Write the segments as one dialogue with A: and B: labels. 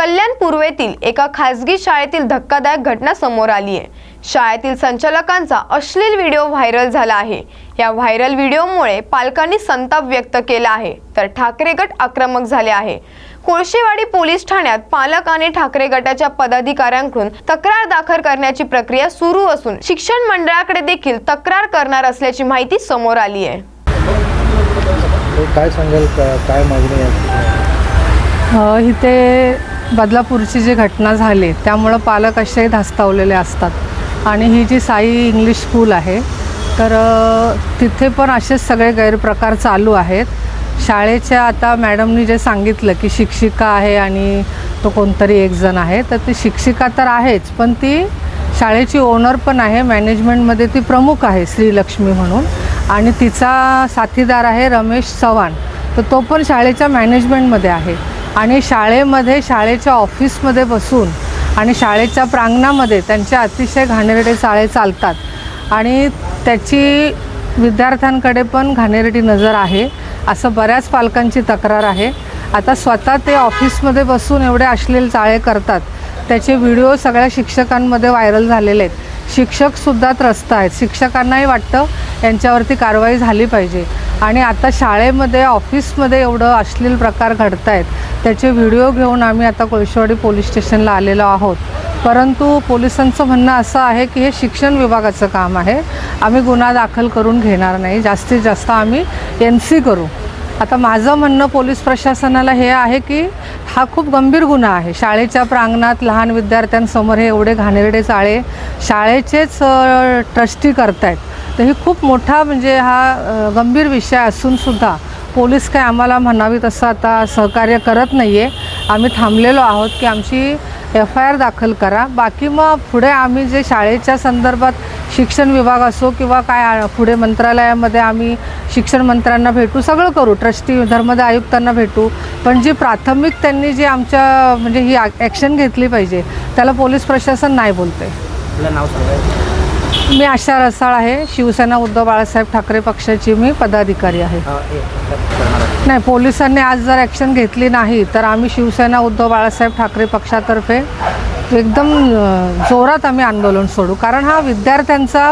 A: कल्याण पूर्वेतील एका खासगी शाळेतील धक्कादायक घटना समोर आली आहे. शाळेतील संचालकांचा अश्लील व्हिडिओ व्हायरल झाला आहे. या व्हायरल व्हिडिओमुळे पालकांनी संताप व्यक्त केला आहे तर ठाकरे गट आक्रमक झाले आहे. कोळशेवाडी पोलीस ठाण्यात पालक आणि ठाकरे गटाच्या पदाधिकाऱ्यांकडून तक्रार दाखल करण्याची प्रक्रिया सुरू असून शिक्षण मंडळाकडे देखील तक्रार करणार असल्याची माहिती समोर आली आहे.
B: काय सांगाल काय मागणी आहे?
C: अ, इथे बदलापूरची जी घटना झाली त्यामुळं पालक असे धास्तावलेले असतात. आणि ही जी साई इंग्लिश स्कूल आहे तर तिथे पण असेच सगळे गैरप्रकार चालू आहेत. शाळेच्या आता मॅडमनी जे सांगितलं की शिक्षिका आहे आणि तो कोणतरी एक जण आहे तर ती शिक्षिका तर आहेच पण ती शाळेची ओनर पण आहे मॅनेजमेंटमध्ये ती प्रमुख आहे श्रीलक्ष्मी म्हणून. आणि तिचा साथीदार आहे रमेश चव्हाण तर तो पण शाळेच्या मॅनेजमेंटमध्ये आहे. आणि शाळेमध्ये शाळेच्या ऑफिसमध्ये बसून आणि शाळेच्या प्रांगणामध्ये त्यांच्या अतिशय घाणेरडे चाळे चालतात. आणि त्याची विद्यार्थ्यांकडे पण घाणेरडी नजर आहे. असं बऱ्याच पालकांची तक्रार आहे. आता स्वतः ते ऑफिसमध्ये बसून एवढे अश्लील चाळे करतात. त्याचे व्हिडिओ सगळ्या शिक्षकांमध्ये व्हायरल झालेले आहेत. शिक्षकसुद्धा त्रस्त आहेत. शिक्षकांनाही वाटतं यांच्यावरती कारवाई झाली पाहिजे. आणि आता शाळेमध्ये ऑफिसमध्ये एवढं अश्लील प्रकार घडत आहेत त्याचे व्हिडिओ घेऊन आम्ही आता कोळशेवाडी पोलीस स्टेशनला आलेलो आहोत. परंतु पोलिसांचं म्हणणं असं आहे की हे शिक्षण विभागाचं काम आहे. आम्ही गुन्हा दाखल करून घेणार नाही. जास्तीत जास्त आम्ही एन सी करू. आता माझं म्हणणं पोलीस प्रशासनाला हे आहे की हा खूप गंभीर गुन्हा आहे. शाळेच्या प्रांगणात लहान विद्यार्थ्यांसमोर हे एवढे घाणेरडे चाळे शाळेचेच ट्रस्टी करतायत. तर ही खूप मोठा म्हणजे हा गंभीर विषय असूनसुद्धा पोलीस काय आम्हाला म्हणावी तसं आता सहकार्य करत नाही आहे आम्ही थांबलेलो आहोत की आमची एफ आय आर दाखल करा. बाकी मग पुढे आम्ही जे शाळेच्या संदर्भात शिक्षण विभाग असो किंवा काय पुढे मंत्रालयामध्ये आम्ही शिक्षण मंत्र्यांना भेटू सगळं करू. ट्रस्टी धर्मदाय आयुक्तांना भेटू. पण जी प्राथमिक त्यांनी जी आमच्या म्हणजे ही ॲक्शन घेतली पाहिजे त्याला पोलीस प्रशासन नाही बोलते
B: नाव
C: मी आशा रसाळ आहे. शिवसेना उद्धव बाळासाहेब ठाकरे पक्षाची मी पदाधिकारी आहे. नाही पोलिसांनी आज जर ॲक्शन घेतली नाही तर आम्ही शिवसेना उद्धव बाळासाहेब ठाकरे पक्षातर्फे एकदम जोरात आम्ही आंदोलन सोडू. कारण हा विद्यार्थ्यांचा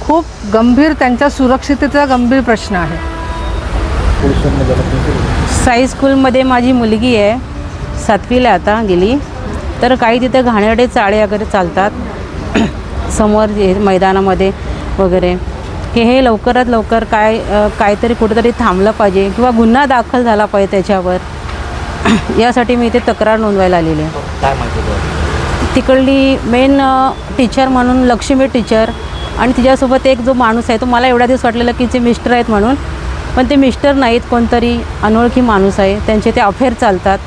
C: खूप गंभीर त्यांच्या सुरक्षिततेचा गंभीर प्रश्न आहे.
D: साई स्कूलमध्ये माझी मुलगी आहे. सातवीला आता गेली. तर काही तिथे घाणेरडे चाळे वगैरे चालतात. समोर जे मैदानामध्ये वगैरे. हे हे लवकरात लवकर काय काहीतरी कुठेतरी थांबलं पाहिजे किंवा गुन्हा दाखल झाला पाहिजे त्याच्यावर. यासाठी मी इथे तक्रार नोंदवायला आलेली आहे. तिकडली मेन टीचर म्हणून लक्ष्मी टीचर आणि तिच्यासोबत एक जो माणूस आहे तो मला एवढ्या दिवस वाटलेला की ते मिस्टर आहेत म्हणून. पण ते मिस्टर नाहीत कोणतरी अनोळखी माणूस आहे. त्यांचे ते अफेअर चालतात.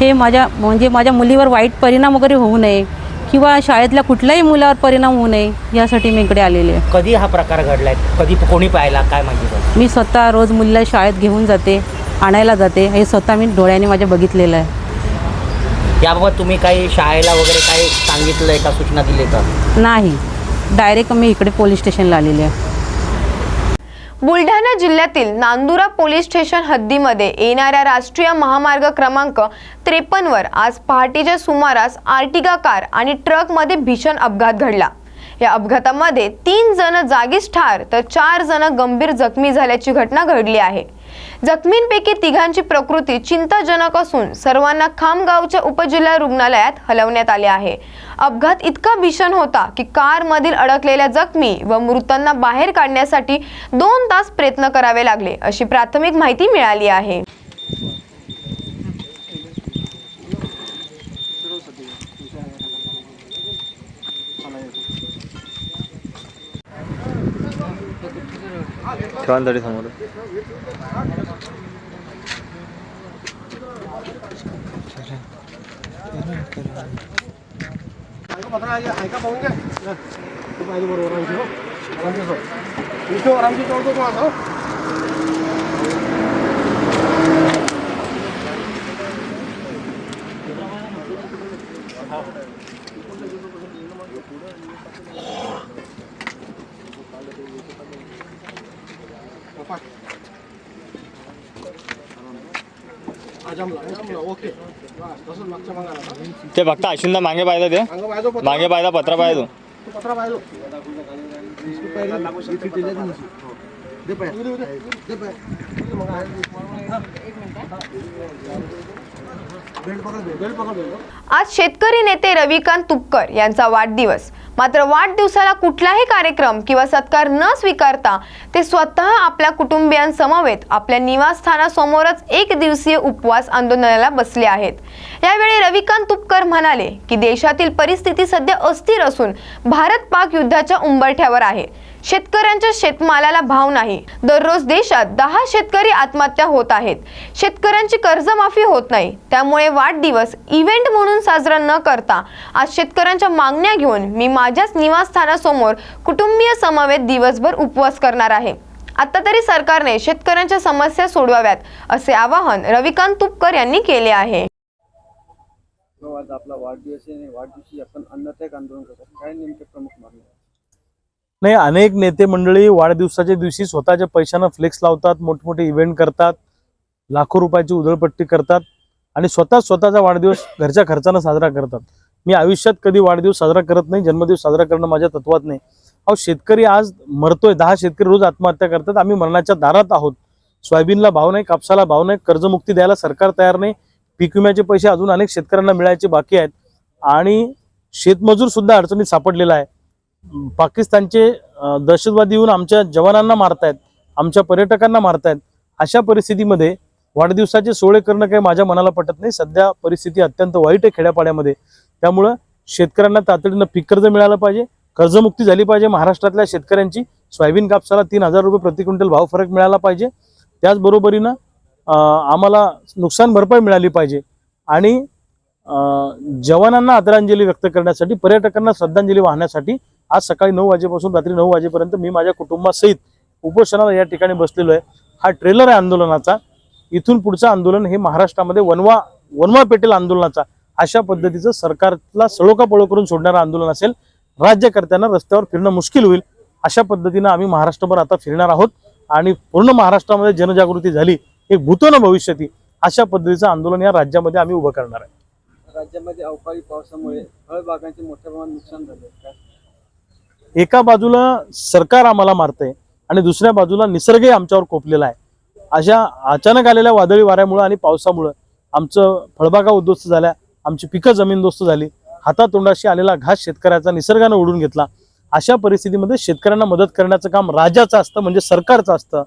D: हे माझ्या म्हणजे माझ्या मुलीवर वाईट परिणाम वगैरे होऊ नये. किंवा शाळेतल्या कुठल्याही मुलावर परिणाम होऊ नये यासाठी मी इकडे आलेली आहे.
E: कधी हा प्रकार घडलाय? कधी कोणी पाहिला? काय माहिती आहे?
D: मी स्वतः रोज मुलीला शाळेत घेऊन जाते आणायला जाते. हे स्वतः मी डोळ्याने माझ्या बघितलेलं आहे.
E: याबाबत तुम्ही काही शाळेला वगैरे काही सांगितलंय का? सूचना दिली का?
D: नाही. डायरेक्ट मी इकडे पोलीस स्टेशनला आलेली आहे.
A: बुलढाणा जिल्ह्यातील नांदुरा पोलीस स्टेशन हद्दीमध्ये येणाऱ्या राष्ट्रीय महामार्ग क्रमांक त्रेपन्नवर आज पहाटेच्या सुमारास आर्टिगा कार आणि ट्रकमध्ये भीषण अपघात घडला. या अपघातामध्ये तीन जण जागीच ठार तर चार जण गंभीर जखमी झाल्याची घटना घडली आहे. जखमींपैकी तिघांची प्रकृती चिंताजनक असून सर्वांना खामगावच्या उपजिल्हा रुग्णालयात हलवण्यात आले आहे. अपघात इतका भीषण होता की कारमधील अडकलेल्या जखमी व मृतांना बाहेर काढण्यासाठी दोन तास प्रयत्न करावे लागले अशी प्राथमिक माहिती मिळाली आहे.
B: 교환다리
F: 상어를 이거 받아라 아이가 먹는 게 많이 벌어오라 이거 이쪽 람쥐 정도 와서
G: ते फक्त अश्विनला मागे पाहिजे ते मागे पाहिजे पत्र. पाहिजे
A: आज शेतकरी नेते रविकांत तुपकर यांचा वाढदिवस. मात्र वाढदिवसाला कुठलाही कार्यक्रम किंवा सत्कार न स्वीकारता ते स्वतः आपल्या कुटुंबियांसमवेत आपल्या निवासस्थानासमोरच एक दिवसीय उपवास आंदोलनाला बसले आहेत. यावेळी रविकांत तुपकर म्हणाले की देशातील परिस्थिती सध्या अस्थिर असून भारत पाक युद्धाच्या उंबरठ्यावर आहे. शेतकऱ्यांच्या शेतमालाला भाव नाही. दररोज देशात दहा शेतकरी आत्महत्या होत आहेत. शेतकऱ्यांची कर्जमाफी होत नाही. त्यामुळे वाढदिवस इव्हेंट म्हणून साजरा न करता आज शेतकऱ्यांच्या मागण्या घेऊन मी माझ्याच निवासस्थानासमोर कुटुंबीय समवेत दिवसभर उपवास करणार आहे. आता तरी सरकारने शेतकऱ्यांच्या समस्या सोडवाव्यात असे आवाहन रविकांत तुपकर यांनी केले आहे.
B: आज आपला वाढदिवस आहे वाढदिवशी आपण अन्नत्याग आंदोलन करतो. काय नेमके प्रमुख आहे?
H: नाही अनेक नेते मंडळी वाढदिवसाच्या दिवशी स्वतःच्या पैशानं फ्लेक्स लावतात मोठमोठे इव्हेंट करतात लाखो रुपयाची उधळपट्टी करतात आणि स्वतः स्वतःचा वाढदिवस घरच्या खर्चानं साजरा करतात. मी आयुष्यात कधी वाढदिवस साजरा करत नाही जन्मदिवस साजरा करणं माझ्या तत्वात नाही. अहो शेतकरी आज मरतोय दहा शेतकरी रोज आत्महत्या करतात आम्ही मरणाच्या दारात आहोत. सोयाबीनला भाव नाही कापसाला भाव नाही कर्जमुक्ती द्यायला सरकार तयार नाही पीक विम्याचे पैसे अजून अनेक शेतकऱ्यांना मिळायचे बाकी आहेत आणि शेतमजूर सुद्धा अडचणीत सापडलेला आहे. पाकिस्तानचे दहशतवादी येऊन आमच्या जवानांना मारतायत आमच्या पर्यटकांना मारतायत अशा परिस्थितीमध्ये वाढदिवसाचे सोहळे करणं काही माझ्या मनाला पटत नाही. सध्या परिस्थिती अत्यंत वाईट आहे खेड्यापाड्यामध्ये. त्यामुळं शेतकऱ्यांना तातडीनं पीक कर्ज मिळालं पाहिजे कर्जमुक्ती झाली पाहिजे. महाराष्ट्रातल्या शेतकऱ्यांची सोयाबीन कापसाला तीन हजार रुपये प्रति क्विंटल भाव फरक मिळाला पाहिजे. त्याचबरोबरीनं आम्हाला नुकसान भरपाई मिळाली पाहिजे. आणि जवानांना आदरांजली व्यक्त करण्यासाठी पर्यटकांना श्रद्धांजली वाहण्यासाठी आज सकाळी नऊ वाजेपासून रात्री नऊ वाजेपर्यंत मी माझ्या कुटुंबासहित उपोषणाला या ठिकाणी बसलेलो आहे. हा ट्रेलर आहे आंदोलनाचा. इथून पुढचं आंदोलन हे महाराष्ट्रामध्ये वनवा वनवा पेटेल आंदोलनाचा. अशा पद्धतीचं सरकारला सळोका पळो करून सोडणारं आंदोलन असेल राज्यकर्त्यांना रस्त्यावर फिरणं मुश्किल होईल अशा पद्धतीनं आम्ही महाराष्ट्रभर आता फिरणार आहोत. आणि पूर्ण महाराष्ट्रामध्ये जनजागृती झाली एक भूतोन भविष्यती अशा पद्धतीचं आंदोलन या राज्यामध्ये आम्ही उभं करणार आहे.
B: राज्यामध्ये अवकाळी पावसामुळे फळबागांचे मोठ्या प्रमाणात नुकसान झाले
H: एका बाजूला सरकार आम्हाला मारतंय आणि दुसऱ्या बाजूला निसर्गही आमच्यावर कोपलेला आहे. अशा अचानक आलेल्या वादळी वाऱ्यामुळं आणि पावसामुळं आमचं फळबागा उद्ध्वस्त झाल्या आमची पिकं जमीनदोस्त झाली हातातोंडाशी आलेला घास शेतकऱ्याचा निसर्गानं ओढून घेतला. अशा परिस्थितीमध्ये शेतकऱ्यांना मदत करण्याचं काम राजाचं असतं म्हणजे सरकारचं असतं.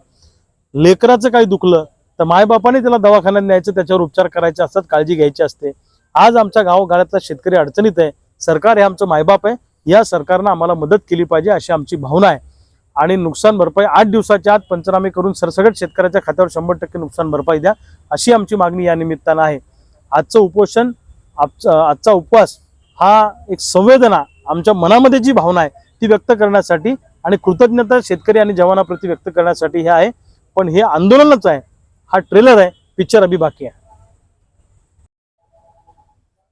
H: लेकराचं काही दुखलं तर मायबापाने त्याला दवाखान्यात न्यायचं त्याच्यावर उपचार करायचे असतात काळजी घ्यायची असते. आज आमच्या गावगाळ्यातला शेतकरी अडचणीत आहे. सरकार हे आमचं मायबाप आहे. या सरकारनं आम्हाला मदत केली पाहिजे अशी आमची भावना आहे. आणि नुकसान भरपाई आठ दिवसाच्या आत पंचनामे करून सरसगट शेतकऱ्याच्या खात्यावर शंभर टक्के नुकसान भरपाई द्या अशी आमची मागणी या निमित्तानं आहे. आजचं उपोषण आजचा आजचा उपवास हा एक संवेदना आमच्या मनामध्ये जी भावना आहे ती व्यक्त करण्यासाठी आणि कृतज्ञता शेतकरी आणि जवानाप्रती व्यक्त करण्यासाठी हे आहे. पण हे आंदोलनच आहे. हा ट्रेलर आहे. पिक्चर अभी बाकी आहे.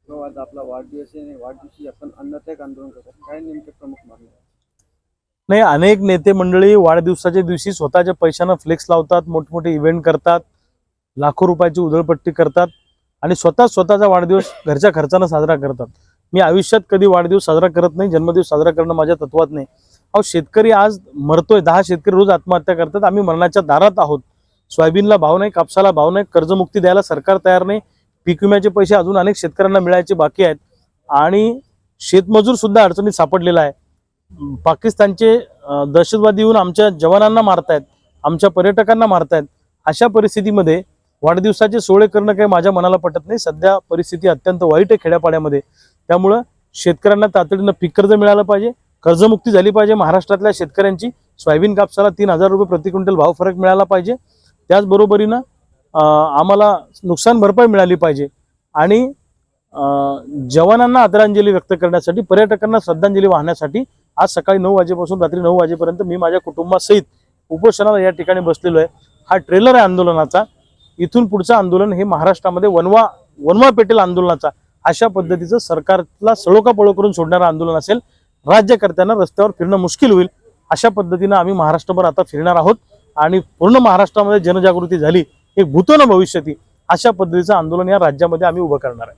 B: हो, आज आपला वाढदिवस आहे आणि वाढदिवशी आपण अन्नत्याग आंदोलन करतात काय नेमके प्रमुख मागणी
H: नाही अनेक नेते मंडळी वाढदिवसाच्या दिवशी स्वतःच्या पैशानं फ्लेक्स लावतात मोठमोठे इव्हेंट करतात लाखो रुपयाची उधळपट्टी करतात आणि स्वतः स्वतःचा वाढदिवस घरच्या खर्चानं साजरा करतात. मी आयुष्यात कधी वाढदिवस साजरा करत नाही जन्मदिवस साजरा करणं माझ्या तत्वात नाही. अहो शेतकरी आज मरतोय दहा शेतकरी रोज आत्महत्या करतात आम्ही मरणाच्या दारात आहोत. सोयाबीनला भाव नाही कापसाला भाव नाही कर्जमुक्ती द्यायला सरकार तयार नाही पीक विम्याचे पैसे अजून अनेक शेतकऱ्यांना मिळायचे बाकी आहेत. आणि शेतमजूर सुद्धा अडचणीत सापडलेला आहे. पाकिस्तानचे दहशतवादी येऊन आमच्या जवानांना मारतायत आमच्या पर्यटकांना मारतायत. अशा परिस्थितीमध्ये वाढदिवसाचे सोहळे करणं काही माझ्या मनाला पटत नाही. सध्या परिस्थिती अत्यंत वाईट आहे खेड्यापाड्यामध्ये. त्यामुळं शेतकऱ्यांना तातडीनं पीक कर्ज मिळालं पाहिजे कर्जमुक्ती झाली पाहिजे. महाराष्ट्रातल्या शेतकऱ्यांची सोयाबीन कापसाला तीन हजार रुपये प्रति क्विंटल भाव फरक मिळाला पाहिजे. त्याचबरोबरीनं आम्हाला नुकसान भरपाई मिळाली पाहिजे. आणि जवानांना आदरांजली व्यक्त करण्यासाठी पर्यटकांना श्रद्धांजली वाहण्यासाठी आज सकाळी नऊ वाजेपासून रात्री नऊ वाजेपर्यंत मी माझ्या कुटुंबासहित उपोषणाला या ठिकाणी बसलेलो आहे. हा ट्रेलर आहे आंदोलनाचा. इथून पुढचं आंदोलन हे महाराष्ट्रामध्ये वनवा वनवा पेटेल आंदोलनाचा. अशा पद्धतीचं सरकारला सळोका पळो करून सोडणारं आंदोलन असेल राज्यकर्त्यांना रस्त्यावर फिरणं मुश्किल होईल अशा पद्धतीनं आम्ही महाराष्ट्रभर आता फिरणार आहोत. आणि पूर्ण महाराष्ट्रामध्ये जनजागृती झाली एक भूतो न भविष्यती अशा पद्धतीचं आंदोलन या राज्यामध्ये आम्ही उभं करणार आहे.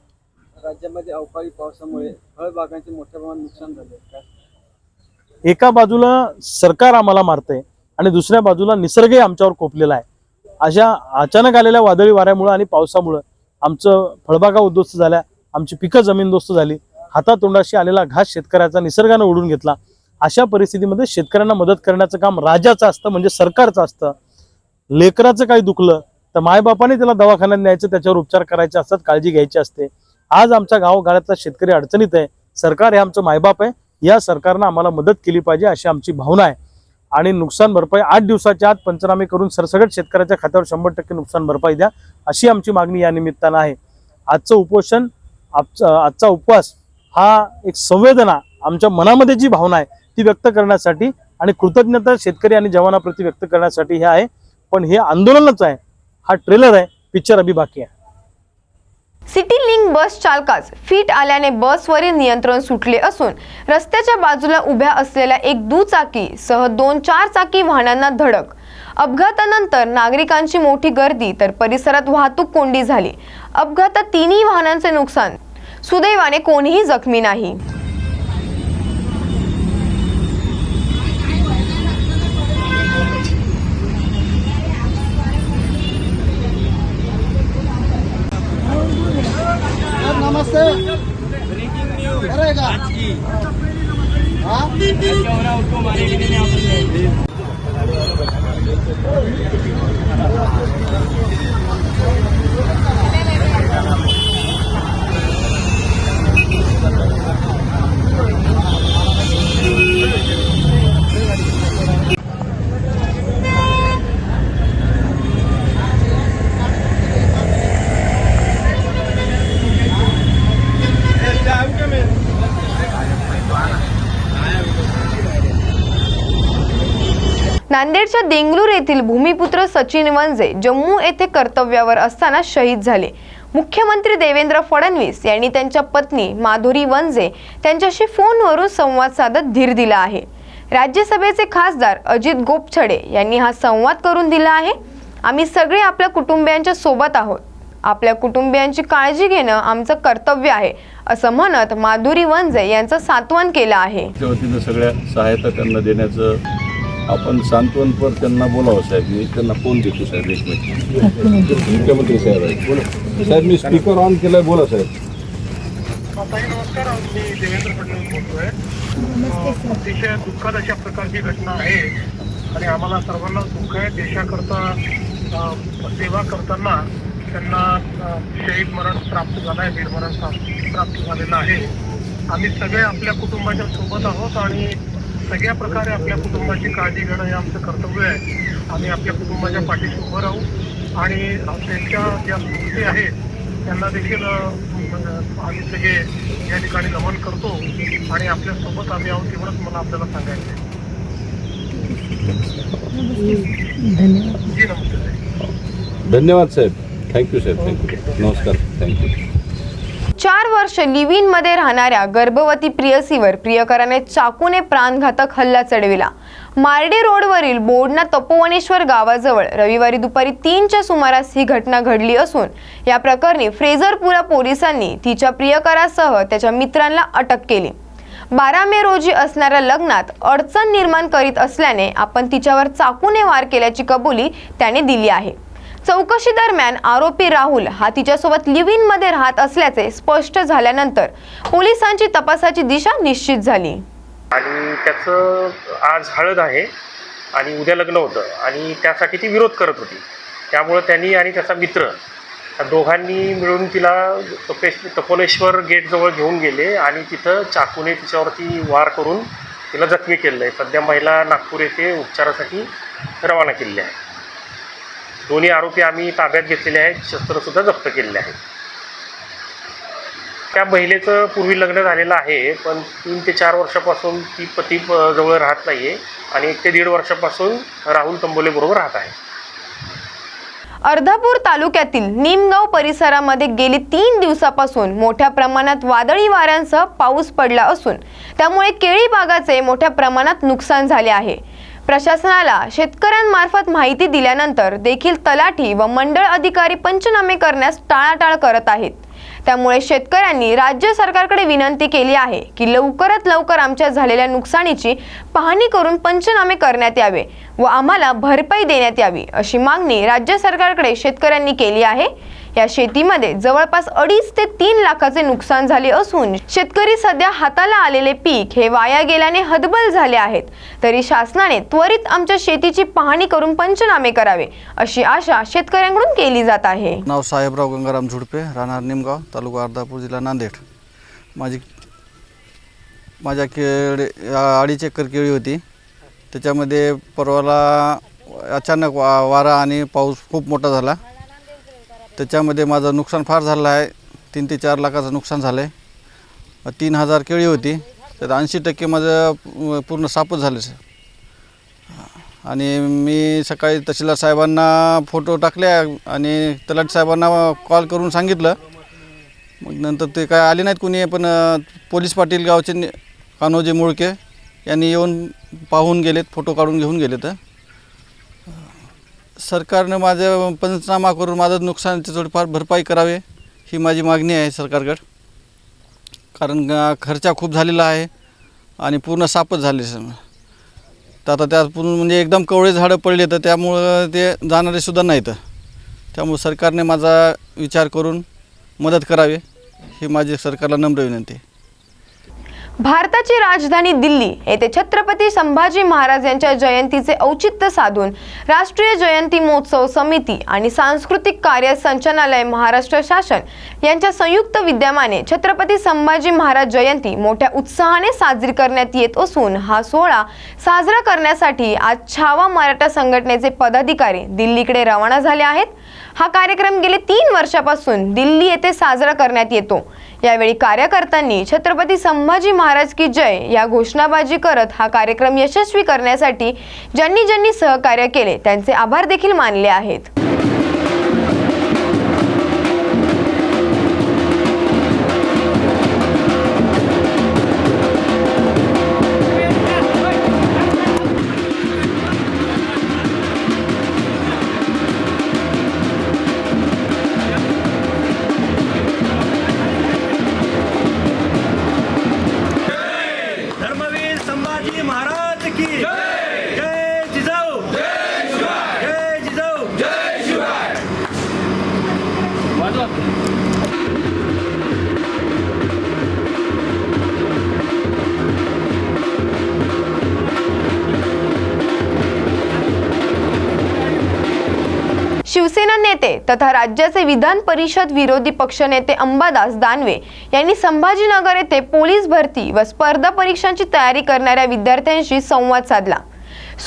B: राज्यामध्ये अवकाळी पावसामुळे फळबागांचे मोठ्या प्रमाणात नुकसान झाले
H: एका बाजूला सरकार आम्हाला मारतंय आणि दुसऱ्या बाजूला निसर्गही आमच्यावर कोपलेला आहे. अशा अचानक आलेल्या वादळी वाऱ्यामुळं आणि पावसामुळं आमचं फळबागा उद्ध्वस्त झाल्या आमची पिकं जमीनदोस्त झाली हातातोंडाशी आलेला घास शेतकऱ्याचा निसर्गानं ओढून घेतला. अशा परिस्थितीमध्ये शेतकऱ्यांना मदत करण्याचं काम राजाचं असतं म्हणजे सरकारचं असतं. लेकराचं काही दुखलं तर मायबापाने त्याला दवाखान्यात न्यायचं त्याच्यावर उपचार करायचे असतात काळजी घ्यायची असते. आज आमच्या गावगाड्यातला शेतकरी अडचणीत आहे. सरकार हे आमचं मायबाप आहे. या सरकारनं आम्हाला मदत केली पाहिजे अशी आमची भावना आहे. आणि नुकसान भरपाई आठ दिवसाच्या आत पंचनामे करून सरसगट शेतकऱ्याच्या खात्यावर शंभर टक्के नुकसान भरपाई द्या अशी आमची मागणी या निमित्तानं आहे. आजचं उपोषण आजचा उपवास हा एक संवेदना आमच्या मनामध्ये जी भावना आहे ती व्यक्त करण्यासाठी आणि कृतज्ञता शेतकरी आणि जवानाप्रती व्यक्त करण्यासाठी हे आहे. पण हे आंदोलनच आहे. हा ट्रेलर आहे पिक्चर अभी बाकी आहे.
A: सिटी लिंक बस चालकास फिट आल्याने बसवरील नियंत्रण सुटले असून रस्त्याच्या बाजूला उभ्या असलेल्या एक दुचाकी सह दोन चार चाकी वाहनांना धडक. अपघातानंतर नागरिकांची मोठी गर्दी तर परिसरात वाहतूक कोंडी झाली. अपघातात तिन्ही वाहनांचे नुकसान. सुदैवाने कोणीही जखमी नाही. क्यों ना उसको मारे कितने आपस में नांदेडच्या देंगलूर येथील भूमिपुत्र सचिन वंजे जम्मू येथे कर्तव्यावर असताना शहीद झाले. मुख्यमंत्री देवेंद्र फडणवीस यांनी त्यांच्या पत्नी माधुरी वंजे त्यांच्याशी फोनवरून संवाद साधत धीर दिला आहे. राज्यसभेचे खासदार अजित गोपछडे यांनी हा संवाद करून दिला आहे. आम्ही सगळे आपल्या कुटुंबियांच्या सोबत आहोत. आपल्या कुटुंबियांची काळजी घेणं आमचं कर्तव्य आहे असं म्हणत माधुरी वंजे यांचं सांत्वन केलं आहे.
I: सगळ्या सहायता त्यांना देण्याचं आपण सांत्वनपर त्यांना बोलावं साहेब. मी त्यांना फोन देतो साहेब एक मिनिट मुख्यमंत्री साहेब आहेत. बोला. साहेब मी स्पीकर ऑन केलाय. बोला साहेब.
J: ताई नमस्कार मी देवेंद्र फडणवीस बोलतोय. अतिशय दुःखद अशा प्रकारची घटना आहे. आणि आम्हाला सर्वांना दुःख आहे. देशाकरता अं, सेवा करताना त्यांना अं, शहीद मरण प्राप्त झालं आहे वीरमरण प्राप्त प्राप्त झालेलं आहे. आम्ही सगळे आपल्या कुटुंबाच्या सोबत आहोत आणि सगळ्या प्रकारे आपल्या कुटुंबाची काळजी घेणं हे आमचं कर्तव्य आहे. आम्ही आपल्या कुटुंबाच्या पाठीशी उभं राहू. आणि त्यांच्या ज्या स्मृती आहेत त्यांना देखील आम्ही सगळे या ठिकाणी नमन करतो. आणि आपल्यासोबत आम्ही आहोत एवढंच मला आपल्याला सांगायचं आहे. जी नमस्ते
I: धन्यवाद साहेब. थँक्यू साहेब थँक्यू नमस्कार. थँक्यू
A: चार वर्ष लिव्हमध्ये राहणाऱ्या गर्भवती प्रियसीवर प्रियकराने चाकूने प्राणघातक हल्ला चढविला. मार्डे रोडवरील बोडना तपोवनेश्वर गावाजवळ रविवारी दुपारी तीनच्या सुमारास ही घटना घडली असून या प्रकरणी फ्रेझरपुरा पोलिसांनी तिच्या प्रियकरासह त्याच्या मित्रांना अटक केली. बारा मे रोजी असणाऱ्या लग्नात अडचण निर्माण करीत असल्याने आपण तिच्यावर चाकूने वार केल्याची कबुली त्याने दिली आहे. चौकशी दरम्यान आरोपी राहुल हा तिच्यासोबत लिव्ह इनमध्ये राहत असल्याचे स्पष्ट झाल्यानंतर पोलिसांची तपासाची दिशा निश्चित झाली.
J: आणि त्याचं आज हळद आहे आणि उद्या लग्न होतं आणि त्यासाठी ती विरोध करत होती. त्यामुळं त्यांनी आणि त्याचा मित्र दोघांनी मिळून तिला तपेश तपोलेश्वर गेटजवळ घेऊन गेले आणि तिथं चाकूने तिच्यावरती वार करून तिला जखमी केलं आहे सध्या महिला नागपूर येथे उपचारासाठी रवाना केलेली आहे दोन्ही आरोपी आम्ही ताब्यात घेतलेले आहेत शस्त्रसुद्धा जप्त केलेले आहेत. त्या महिलेचं पूर्वी लग्न झालेलं आहे पण तीन ते चार वर्षापासून ती पती जवळ राहत नाही आहे आणि एक ते दीड वर्षापासून राहुल तंबोलेबरोबर राहत आहे.
A: अर्धापूर तालुक्यातील निमगाव परिसरामध्ये गेली तीन दिवसापासून मोठ्या प्रमाणात वादळी वाऱ्यांसह पाऊस पडला असून त्यामुळे केळी बागाचे मोठ्या प्रमाणात नुकसान झाले आहे. प्रशासनाला शेतकऱ्यांमार्फत माहिती दिल्यानंतर देखील तलाठी व मंडळ अधिकारी पंचनामे करण्यास टाळाटाळ करत आहेत. त्यामुळे शेतकऱ्यांनी राज्य सरकारकडे विनंती केली आहे की लवकरात लवकर आमच्या झालेल्या नुकसानीची पाहणी करून पंचनामे करण्यात यावे व आम्हाला भरपाई देण्यात यावी अशी मागणी राज्य सरकारकडे शेतकऱ्यांनी केली आहे. या शेतीमध्ये जवळपास अडीच ते तीन लाखाचे नुकसान झाले असून शेतकरी सध्या हाताला आलेले पीक हे वाया गेल्याने हतबल झाले आहेत. तरी शासनाने त्वरित आमच्या शेतीची पाहणी करून पंचनामे करावे अशी आशा शेतकऱ्यांकडून केली जात आहे.
K: नाव साहेबराव गंगाराम झुडपे राहणार निमगाव तालुका अर्धापूर जिल्हा नांदेड. माझी माझ्या माझ्याकडे अडीच एकर केळी होती. त्याच्यामध्ये परवाला अचानक वा वारा आणि पाऊस खूप मोठा झाला. त्याच्यामध्ये माझं नुकसान फार झालं आहे. तीन ते चार लाखाचं नुकसान झालं आहे तीन हजार केळी होती. त्यात ऐंशी टक्के माझं पूर्ण सापच झालं सर. आणि मी सकाळी तहसीलदार साहेबांना फोटो टाकले आणि तलाट साहेबांना कॉल करून सांगितलं. मग नंतर ते काय आले नाहीत कोणी पण पोलीस पाटील गावचे कान्होजी मुळके यांनी येऊन पाहून गेलेत फोटो काढून घेऊन गेलेत. सरकारनं माझ्या पंचनामा करून माझं नुकसानाची थोडीफार भरपाई करावे ही माझी मागणी आहे सरकारकडं. कारण खर्चा खूप झालेला आहे आणि पूर्ण सापच झाले सर तर आता त्यात पूर्ण म्हणजे एकदम कवळे झाडं पडले तर त्यामुळं ते जाणारेसुद्धा नाहीत. त्यामुळं सरकारने माझा विचार करून मदत करावी ही माझी सरकारला नम्र विनंती आहे.
A: भारताची राजधानी दिल्ली येथे छत्रपती संभाजी महाराज यांच्या जयंतीचे औचित्य साधून राष्ट्रीय जयंती महोत्सव समिती आणि सांस्कृतिक कार्य संचालनालय महाराष्ट्र शासन यांच्या संयुक्त विद्यमाने छत्रपती संभाजी महाराज जयंती मोठ्या उत्साहाने साजरी करण्यात येत असून हा सोहळा साजरा करण्यासाठी आज छावा मराठा संघटनेचे पदाधिकारी दिल्लीकडे रवाना झाले आहेत. हा कार्यक्रम गेले तीन वर्षापासून दिल्ली येथे साजरा करण्यात येतो. यावेळी कार्यकर्त्यांनी छत्रपती संभाजी महाराज की जय या घोषणाबाजी करत हा कार्यक्रम यशस्वी करण्यासाठी ज्यांनी ज्यांनी सहकार्य केले त्यांचे आभार देखील मानले आहेत. शिवसेना नेते तथा राज्याचे विधान परिषद विरोधी पक्षनेते अंबादास दानवे यांनी संभाजीनगर येथे पोलीस भरती व स्पर्धा परीक्षांची तयारी करणाऱ्या विद्यार्थ्यांशी संवाद साधला.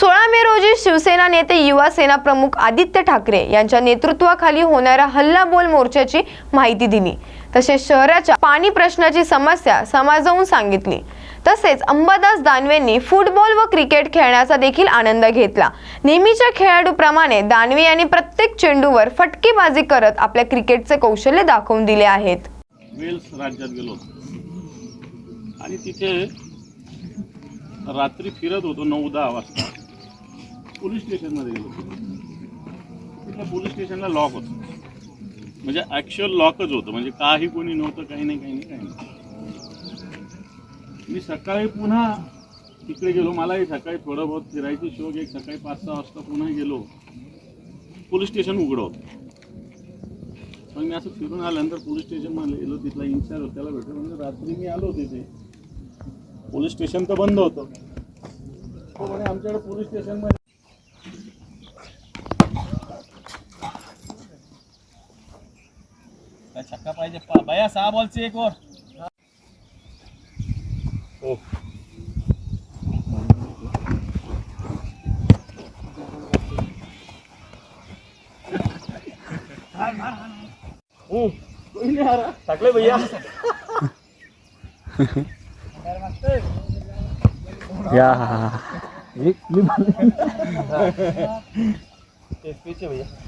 A: सोळा मे रोजी शिवसेना नेते युवा सेना प्रमुख आदित्य ठाकरे यांच्या नेतृत्वाखाली होणाऱ्या हल्लाबोल मोर्चाची माहिती दिली. तसेच शहराच्या पाणी प्रश्नाची समस्या समाजावून सांगितली. तसेच अंबादास दानवेंनी फुटबॉल व क्रिकेट खेळण्याचा देखील आनंद घेतला. नेहमीच्या खेळाडूप्रमाणे दानवे यांनी प्रत्येक चेंडूवर फटकेबाजी करत आपल्या क्रिकेटचे कौशल्य दाखवून दिले आहेत.
I: वेल्स राज्यात गेलो आणि तिथे रात्री फिरत होतो नऊ दहा वाजता. पोलीस स्टेशनमध्ये गेलो तिथल्या पोलीस स्टेशनला लॉक होतं. म्हणजे ॲक्च्युअल लॉकच होतं. म्हणजे काही कोणी नव्हतं काही नाही काही नाही काही नाही. मी सकाळी पुन्हा तिकडे गेलो. मलाही सकाळी थोडं बहुत फिरायची शोक एक सकाळी पाच सहा वाजता पुन्हा गेलो. पोलीस स्टेशन उघडं होतं मी असं फिरून आल्यानंतर पोलीस स्टेशनमध्ये गेलो. तिथला इन्चार्ज होता त्याला भेटलो. म्हणजे रात्री मी आलो तिथे पोलीस स्टेशन तर बंद होतं. तो म्हणे आमच्याकडे पोलीस स्टेशनमध्ये
G: छक्का पाहिजे? बाया सहा बॉलची एक वर टाकले भैया.
H: या.
G: भैया.